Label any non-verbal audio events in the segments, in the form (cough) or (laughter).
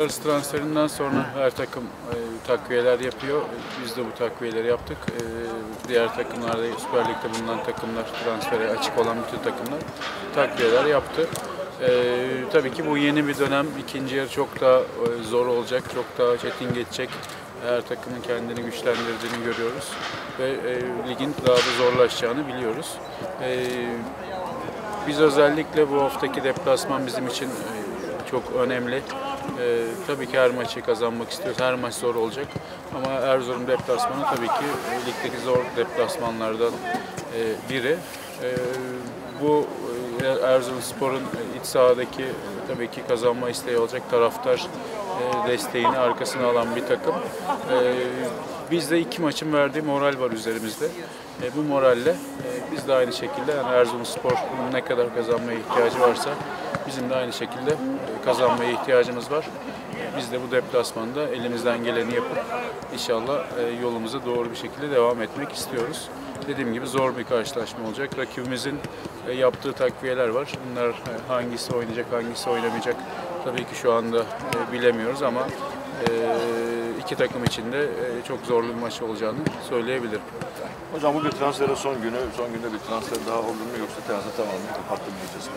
Arası transferinden sonra her takım e, takviyeler yapıyor. Biz de bu takviyeleri yaptık. E, diğer takımlarda, Süper Lig'de bulunan takımlar, transfere açık olan bütün takımlar takviyeler yaptı. E, tabii ki bu yeni bir dönem. İkinci yarı çok daha e, zor olacak, çok daha çetin geçecek. Her takımın kendini güçlendirdiğini görüyoruz ve e, ligin daha da zorlaşacağını biliyoruz. E, biz özellikle bu haftaki deplasman bizim için e, çok önemli. E, tabii ki her maçı kazanmak istiyoruz. Her maç zor olacak. Ama Erzurum deplasmanı tabii ki ligdeki zor deplasmanlardan e, biri. E, bu Erzurumspor'un iç sahadaki tabii ki kazanma isteği olacak. Taraftar desteğini arkasına alan bir takım. E, bizde iki maçın verdiği moral var üzerimizde. E, bu moralle e, biz de aynı şekilde yani Erzurumspor'un ne kadar kazanmaya ihtiyacı varsa bizim de aynı şekilde e, kazanmaya ihtiyacımız var. E, Biz de bu deplasmanda elimizden geleni yapıp inşallah e, yolumuza doğru bir şekilde devam etmek istiyoruz. Dediğim gibi zor bir karşılaşma olacak. Rakibimizin e, yaptığı takviyeler var. Bunlar e, hangisi oynayacak, hangisi oynamayacak tabii ki şu anda e, bilemiyoruz ama e, iki takım için de e, çok zorlu bir maç olacağını söyleyebilirim. Hocam bugün transferin son günü, son günde bir transfer daha oldu mu yoksa transfer tamamen kapattı mı diyeceğiz?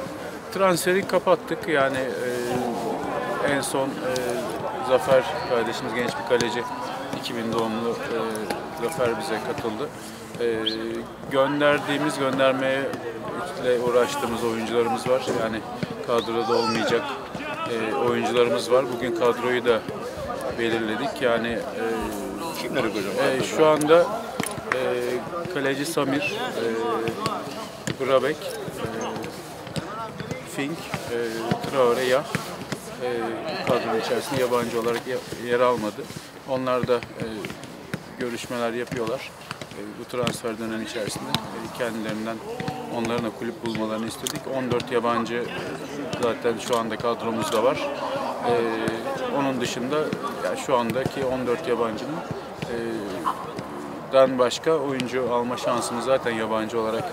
Transferi kapattık. Yani e, en son e, Zafer kardeşimiz genç bir kaleci 2000 doğumlu e, Zafer bize katıldı. E, gönderdiğimiz göndermeye uğraştığımız oyuncularımız var. Yani kadroda olmayacak e, oyuncularımız var. Bugün kadroyu da belirledik. Yani e, Kimler yok hocam? e, şu anda e, kaleci Samir, e, Grabek, e, Fink, e, Traore, Yah e, kadronun içerisinde yabancı olarak yer almadı. Onlar da e, görüşmeler yapıyorlar. E, bu transfer dönemi içerisinde e, kendilerinden onların da kulüp bulmalarını istedik. 14 yabancı zaten şu anda kadromuzda var. E, onun dışında ya şu andaki 14 yabancının e, dan başka oyuncu alma şansımız zaten yabancı olarak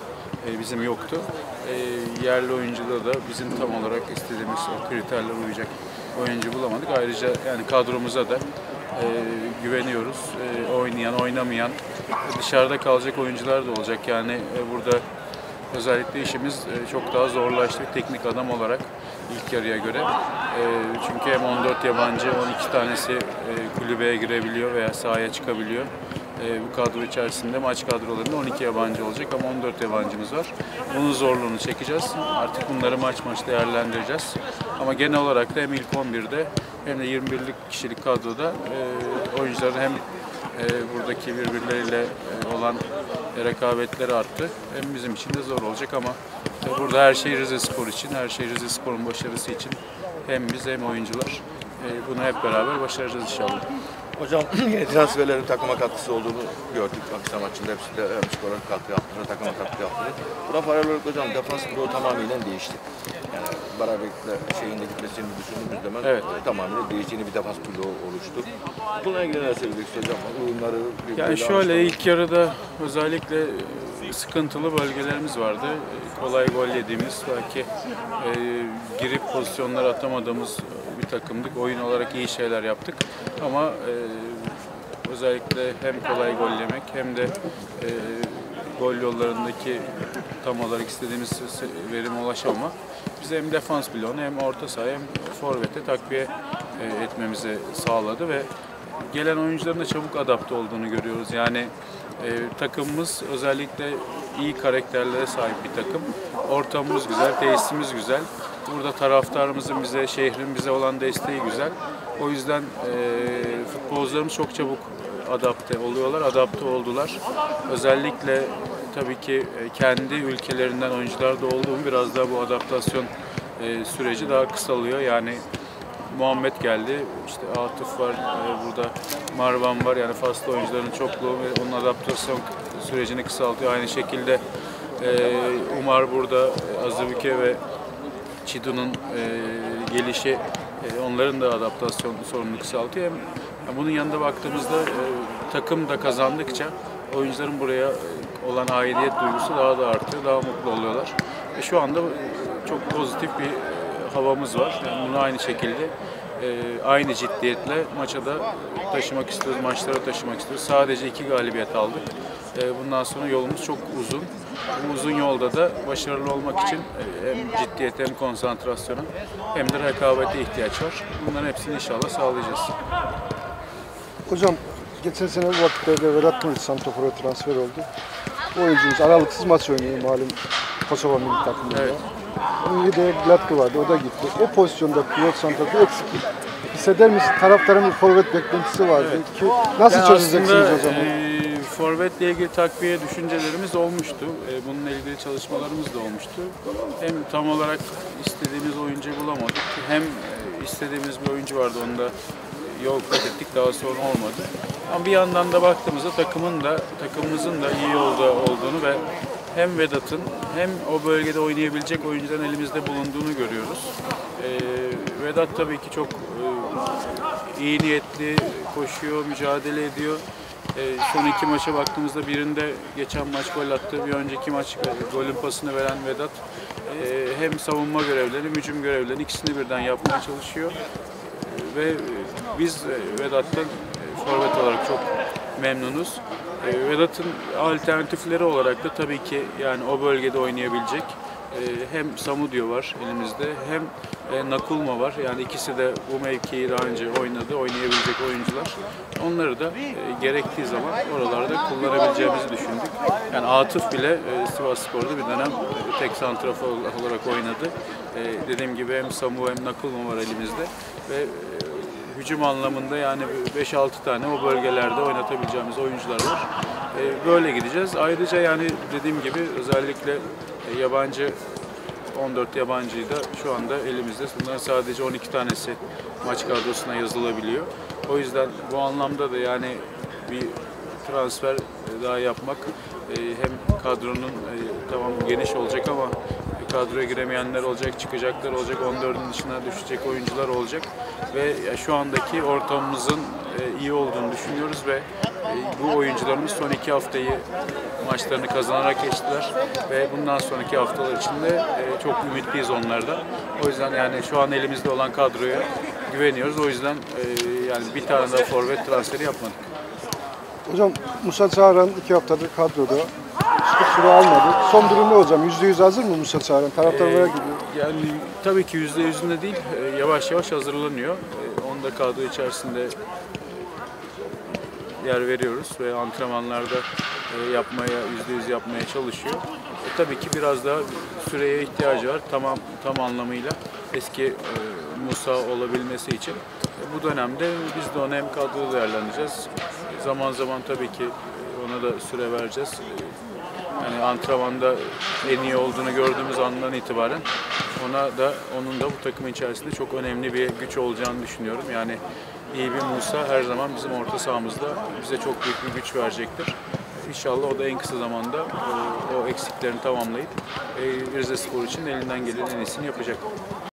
e, bizim yoktu. E, yerli oyuncuda da bizim tam olarak istediğimiz o kriterlere uyacak oyuncu bulamadık. Ayrıca yani kadromuza da e, güveniyoruz. E, oynayan, oynamayan, dışarıda kalacak oyuncular da olacak. Yani e, burada özellikle işimiz e, çok daha zorlaştı teknik adam olarak ilk yarıya göre. E, çünkü hem 14 yabancı, 12 tanesi e, kulübeye girebiliyor veya sahaya çıkabiliyor. E, bu kadro içerisinde maç kadrolarında 12 yabancı olacak ama 14 yabancımız var. Bunun zorluğunu çekeceğiz. Artık bunları maç maç değerlendireceğiz. Ama genel olarak da hem ilk 11'de hem de 21'lik kişilik kadroda e, oyuncuların hem e, buradaki birbirleriyle e, olan rekabetleri arttı. Hem bizim için de zor olacak ama e, burada her şey Rize Spor için, her şey Rize Spor'un başarısı için hem biz hem oyuncular e, bunu hep beraber başaracağız inşallah. Hocam (clears throat) transferlerin takıma katkısı olduğunu gördük akşam maçında. Hepsi de hem skora katkı yaptılar, takıma katkı yaptılar. Buna paralel olarak hocam defans bloğu tamamıyla değişti. Barabek'le şeyin gitmesini düşündüğümüz zaman Evet. tamamıyla değiştiğini bir defans bloğu oluştu. Bununla ilgili neler söyleyeceksiniz hocam? Uyumları, Yani şöyle ilk yarıda özellikle e, sıkıntılı bölgelerimiz vardı. E, Kolay gol yediğimiz, belki e, girip pozisyonlar atamadığımız bir takımdık. Oyun olarak iyi şeyler yaptık. Ama e, özellikle hem kolay gol yemek hem de e, gol yollarındaki tam olarak istediğimiz verime ulaşamamak bize hem defans bloğunu hem orta saha hem forvete takviye e, etmemizi sağladı ve gelen oyuncuların da çabuk adapte olduğunu görüyoruz. Yani e, takımımız özellikle iyi karakterlere sahip bir takım. Ortamımız güzel, tesisimiz güzel. Burada taraftarımızın bize, şehrin bize olan desteği güzel. O yüzden e, futbolcularımız çok çabuk adapte oluyorlar, adapte oldular. Özellikle tabii ki e, kendi ülkelerinden oyuncular da olduğu biraz daha bu adaptasyon e, süreci daha kısalıyor. Yani Muhammed geldi, işte Atıf var, e, burada Marvan var. Yani faslı oyuncuların çokluğu ve onun adaptasyon sürecini kısaltıyor. Aynı şekilde Umar burada, e, Azubike ve Çidu'nun gelişi onların da adaptasyon sorununu kısaltıyor. Hem bunun yanında baktığımızda e, takım da kazandıkça oyuncuların buraya e, olan aidiyet duygusu daha da artıyor, daha mutlu oluyorlar. E, şu anda e, çok pozitif bir e, havamız var. Yani bunu aynı şekilde e, aynı ciddiyetle maça da taşımak istiyoruz, maçlara taşımak istiyoruz. Sadece iki galibiyet aldık. E, bundan sonra yolumuz çok uzun. Bu uzun yolda da başarılı olmak için e, hem ciddiyet hem konsantrasyona hem de rekabete ihtiyaç var. Bunların hepsini inşallah sağlayacağız. Hocam geçen sene bu vakitlerde Vedat Muriç Santofor'a transfer oldu. Bu oyuncumuz aralıksız maç oynuyor malum Kosova milli takımında. Evet. Onun bir de Glatko vardı, o da gitti. O pozisyonda pivot santrafor eksiklik hisseder misin? Taraftarın bir forvet beklentisi vardı ki nasıl Yani çözeceksiniz o zaman? E, forvetle ilgili takviye düşüncelerimiz olmuştu. E, bununla ilgili çalışmalarımız da olmuştu. Hem tam olarak istediğimiz oyuncuyu bulamadık. Hem e, istediğimiz bir oyuncu vardı onu da yol ettik daha sonra olmadı. Ama bir yandan da baktığımızda takımın da takımımızın da iyi yolda olduğunu ve hem Vedat'ın hem o bölgede oynayabilecek oyuncuların elimizde bulunduğunu görüyoruz. E, Vedat tabii ki çok iyi niyetli, koşuyor, mücadele ediyor. E, son iki maça baktığımızda birinde geçen maç gol attı, bir önceki maç e, golün pasını veren Vedat e, hem savunma görevlerini, hücum görevlerini ikisini birden yapmaya çalışıyor. Ve biz e, Vedat'tan e, forvet olarak çok memnunuz. Vedat'ın alternatifleri olarak da tabii ki yani o bölgede oynayabilecek hem Samudio var elimizde hem e, Nakulma var. Yani ikisi de bu mevkiyi daha önce oynadı, oynayabilecek oyuncular. Onları da e, gerektiği zaman oralarda kullanabileceğimizi düşündük. Yani Atıf bile e, Sivas Spor'da bir dönem tek santrafor olarak oynadı. Dediğim gibi hem Samu hem Nakulma var elimizde ve hücum anlamında yani 5-6 tane o bölgelerde oynatabileceğimiz oyuncular var. E, Böyle gideceğiz. Ayrıca yani dediğim gibi özellikle e, yabancı 14 yabancıyı da şu anda elimizde. Bunların sadece 12 tanesi maç kadrosuna yazılabiliyor. O yüzden bu anlamda da yani bir transfer daha yapmak e, hem kadronun tamam geniş olacak ama kadroya giremeyenler olacak, çıkacaklar olacak, 14'ün dışına düşecek oyuncular olacak ve şu andaki ortamımızın e, iyi olduğunu düşünüyoruz ve e, bu oyuncularımız son iki haftayı maçlarını kazanarak geçtiler ve bundan sonraki haftalar içinde e, çok ümitliyiz onlardan. O yüzden yani şu an elimizde olan kadroya güveniyoruz. O yüzden yani bir tane daha forvet transferi yapmadık. Hocam Musa Çağıran iki haftadır kadroda. Hiçbir süre almadı. Son durum ne hocam? Yüzde yüz hazır mı Musa Çağıran? Taraftar merak ediyor. Yani tabii ki yüzde yüzünde değil, e, yavaş yavaş hazırlanıyor. E, Onu da kadro içerisinde yer veriyoruz ve antrenmanlarda e, yapmaya, yüzde yüz yapmaya çalışıyor. E, tabii ki biraz daha süreye ihtiyacı var tamam tam anlamıyla eski e, Musa olabilmesi için. E, bu dönemde biz de onu hem kadroda değerlendireceğiz. Zaman zaman tabii ki ona da süre vereceğiz. Yani antrenmanda en iyi olduğunu gördüğümüz andan itibaren ona da onun da bu takım içerisinde çok önemli bir güç olacağını düşünüyorum. Yani iyi bir Musa her zaman bizim orta sahamızda bize çok büyük bir güç verecektir. İnşallah o da en kısa zamanda e, o eksiklerini tamamlayıp e, Rize Spor için elinden gelen en iyisini yapacak.